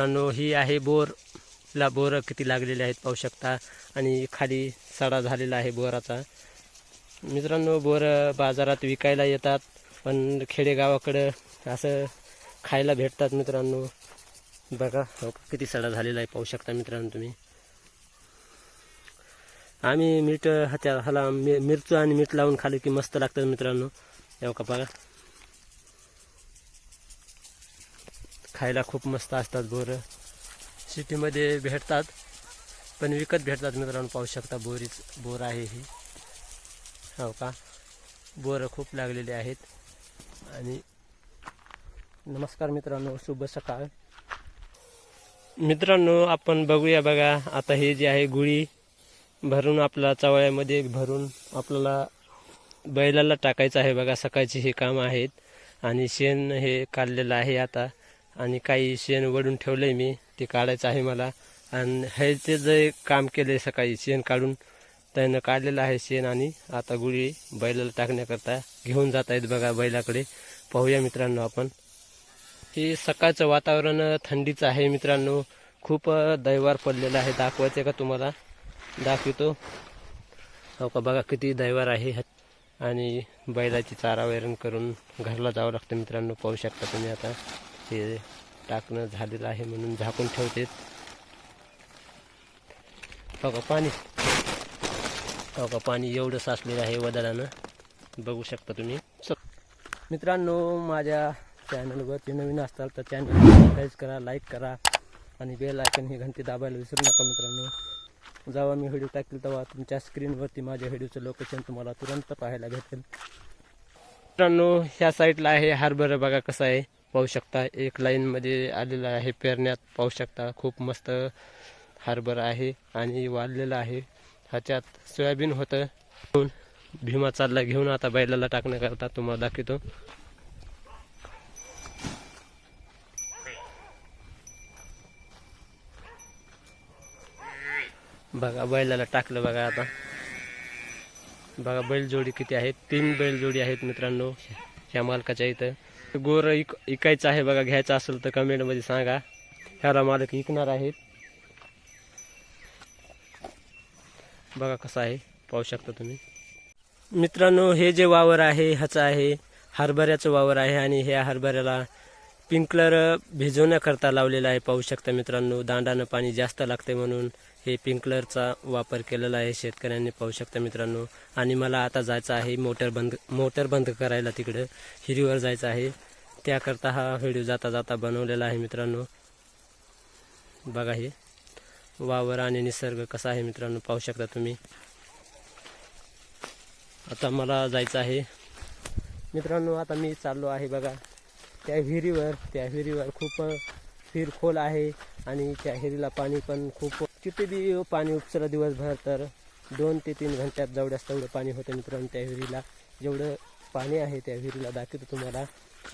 मित्रांनो ही आहे बोर ला बोर किती लागलेले आहेत पाहू शकता. आणि खाली सडा झालेला आहे बोराचा. मित्रांनो बोर बाजारात विकायला येतात पण खेडेगावाकडं असं खायला भेटतात मित्रांनो. बघा हो किती सडा झालेला आहे पाहू शकता मित्रांनो तुम्ही. आम्ही मीठ त्या ह्याला मि मिरचू आणि मीठ लावून खाली की मस्त लागतं मित्रांनो. हो का बघा. खायला खूप मस्त असतात बोरं. सिटीमध्ये भेटतात पण विकत भेटतात मित्रांनो पाहू शकता बोरीच बोर आहे ही. हो का? बोरं खूप लागलेले आहेत. आणि नमस्कार मित्रांनो शुभ सकाळ. मित्रांनो आपण बघूया बघा आता हे जे आहे गुळी भरून आपला चवळ्यामध्ये भरून आपल्याला बैलाला टाकायचं आहे बघा सकाळची हे काम आहेत. आणि शेण हे काढलेलं आहे आता. आणि काही शेण वडून ठेवलंय मी ते काढायचं आहे मला. आणि हे ते जे काम केले सकाळी शेण काढून त्यानं काढलेलं आहे शेण आणि आता गुळी बैलाला टाकण्याकरता घेऊन जात आहेत बघा बैलाकडे. पाहूया मित्रांनो आपण. हे सकाळचं वातावरण थंडीचं आहे मित्रांनो. खूप दैवार पडलेलं आहे. दाखवायचं का तुम्हाला? दाखवतो. हो का बघा किती दैवार आहे. आणि बैलाची चारा वैरण करून घरला जावं लागतं मित्रांनो. पाहू शकता तुम्ही आता. ते टाकणं झालेलं आहे म्हणून झाकून ठेवते हो का पाणी? हो का पाणी एवढं साचलेलं आहे वदळानं बघू शकता तुम्ही. मित्रांनो माझ्या चॅनलवरती नवीन असताल तर चॅनल सबस्क्राईब करा लाईक करा आणि बेल आयकन ही घंटी दाबायला विसरू नका मित्रांनो. जेव्हा मी व्हिडिओ टाकेल तेव्हा तुमच्या स्क्रीनवरती माझ्या व्हिडिओचं लोकेशन तुम्हाला तुरंत पाहायला भेटेल. मित्रांनो ह्या साईडला आहे हार्बर बघा कसं आहे. पाहू शकता. एक लाईनमध्ये आलेलं आहे पेरण्यात पाहू शकता. खूप मस्त हार्बर आहे आणि वाढलेलं आहे. ह्याच्यात सोयाबीन होतं. भीमा चालला घेऊन आता बैलाला टाकण्याकरता तुम्हाला दाखवतो. बघा बैलाला टाकलं बघा आता. बघा बैलजोडी किती आहेत. तीन बैलजोडी आहेत मित्रांनो ह्या मालकाच्या इथं. गोर इक इकायचं आहे बघा घ्यायचं असेल तर कमेंटमध्ये सांगा. ह्याला मालक विकणार आहेत. बघा कसं आहे पाहू शकता तुम्ही. मित्रांनो हे जे वावर आहे ह्याचं आहे हरभऱ्याचं वावर आहे आणि ह्या हरभऱ्याला पिंकलर भिजवण्याकरता लावलेलं आहे. पाहू शकता मित्रांनो दांडानं पाणी जास्त लागते म्हणून. हे पिंकलरचा वापर केलेला आहे. शेतकऱ्यांनी पाहू शकता मित्रांनो. आणि मला आता जायचं आहे मोटर बंद मोटर बंद करायला तिकडं. हिरीवर जायचं आहे. त्याकरता हा व्हिडिओ जाता जाता बनवलेला आहे मित्रांनो. बघा हे. वावर आणि निसर्ग कसा आहे मित्रांनो पाहू शकता तुम्ही. आता मला जायचं आहे. मित्रांनो आता मी चाललो आहे बघा. त्या विहिरीवर त्या विहिरीवर खूप विहीर खोल आहे. आणि त्या विहिरीला पाणी पण खूप किती बी पाणी उपसलं दिवसभर तर दोन ते तीन घंट्यात जेवढ्यास तेवढं पाणी होतं मित्रांनो त्या विहिरीला. जेवढं पाणी आहे त्या विहिरीला दाखवतो तुम्हाला.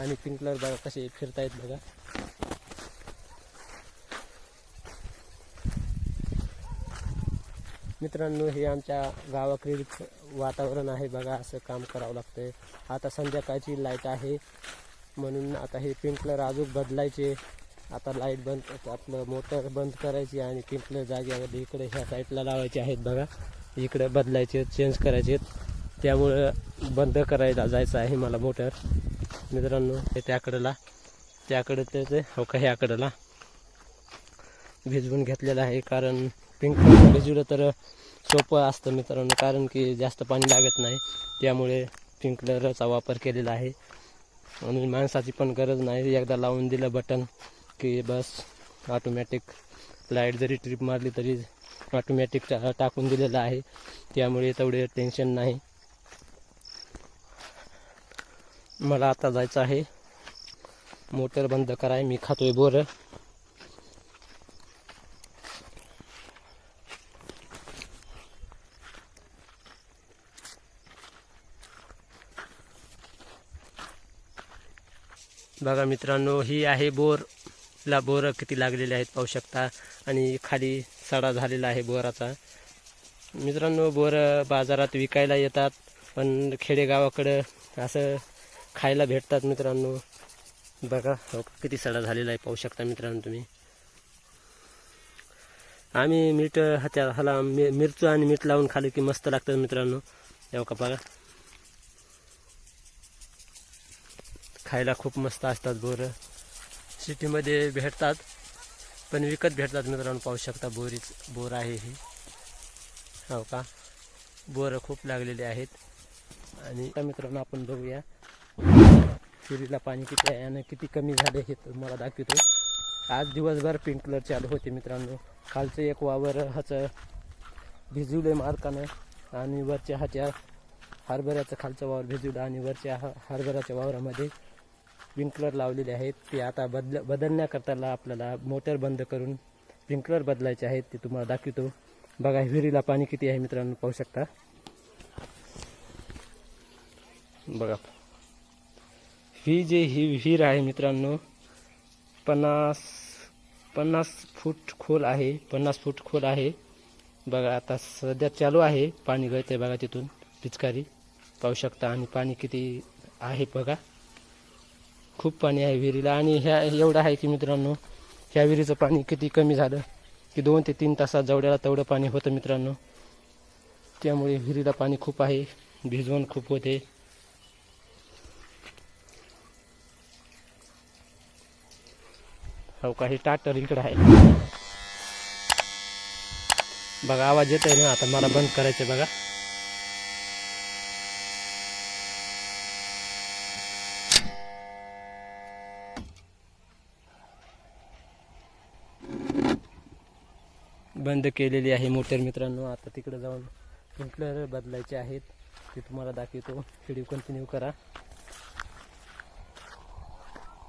आणि पिंकलर बघा कसे फिरतायत बघा. मित्रांनो हे आमच्या गावाकडील वातावरण आहे बघा असं काम करावं लागतंय. आता संध्याकाळची लाइट आहे. म्हणून आता हे पिंकलर अजून बदलायचे. आता लाइट बंद आपलं मोटर बंद करायची आणि पिंकलर जागेमध्ये इकडे ह्या साईडला लावायचे आहेत बघा. इकडे बदलायचे चेंज करायचे त्यामुळं बंद करायला जायचं आहे मला मोटर. मित्रांनो हे त्याकडेला. त्याकडे ते हो का ह्याकडेला. भिजवून घेतलेलं आहे कारण पिंकलर भिजवलं तर सोपं असतं मित्रांनो कारण की जास्त पाणी लागत नाही. त्यामुळे पिंकलरचा वापर केलेला आहे. आणि माणसाची पण गरज नाही एकदा लावून दिलं बटन की बस ऑटोमॅटिक लाइट जरी ट्रिप मारली तरी ऑटोमॅटिक टाकून दिलेलं आहे. त्यामुळे तेवढे टेन्शन नाही. मला आता जायचं आहे. मोटर बंद कराय मी खातोय बोरं. बघा मित्रांनो ही आहे बोर. ला बोरं किती लागलेले आहेत पाहू शकता. आणि खाली सडा झालेला आहे बोराचा. मित्रांनो बोरं बाजारात विकायला येतात पण खेडेगावाकडं असं खायला भेटतात मित्रांनो. बघा हो किती सडा झालेला आहे पाहू शकता मित्रांनो तुम्ही. आम्ही मीठ त्या ह्याला मि मिरचू आणि मीठ लावून खाली की मस्त लागतं मित्रांनो. तेव्हा का बघा. खायला खूप मस्त असतात बोरं. सिटीमध्ये भेटतात पण विकत भेटतात मित्रांनो पाहू शकता बोरीच बोर आहे ही. हो का? बोरं खूप लागलेले आहेत. आणि मित्रांनो आपण बघूया. तुरीला पाणी किती आहे आणि किती कमी झाले हे तुम्हाला दाखवतो. आज दिवसभर पिंक कलर चालू होते मित्रांनो. खालचं एक वावर ह्याचं भिजवले मार्कानं आणि वरच्या ह्याच्या हरभऱ्याचं खालचं वावर भिजवलं आणि वरच्या हरभऱ्याच्या वावरामध्ये स्प्रिंकलर लावलेले आहेत ते आता बदल बदलण्याकरताला आपल्याला मोटर बंद करून स्प्रिंकलर बदलायचे आहेत ते तुम्हाला दाखवतो. बघा विहिरीला पाणी किती आहे मित्रांनो पाहू शकता. बघा. ही जी ही विहीर आहे मित्रांनो पन्नास पन्नास फूट खोल आहे पन्नास फूट खोल आहे. बघा आता सध्या चालू आहे पाणी गळते बघा तिथून पिचकारी. पाहू शकता आणि पाणी किती आहे बघा. खूप पाणी आहे विहिरीला. आणि ह्या एवढं आहे की मित्रांनो ह्या विहिरीचं पाणी किती कमी झालं की दोन ते तीन तासात जवड्याला तेवढं पाणी होतं मित्रांनो. त्यामुळे विहिरीला पाणी खूप आहे भिजवण खूप होते. हो काही टाटर इकडं आहे. बघा आवाज येत आहे ना? आता मला बंद करायचं बघा. बंद केलेली आहे मोटर मित्रांनो. आता तिकडे जाऊन स्प्रिंकलर बदलायचे आहेत ते तुम्हाला दाखवतो. व्हिडिओ कंटिन्यू करा.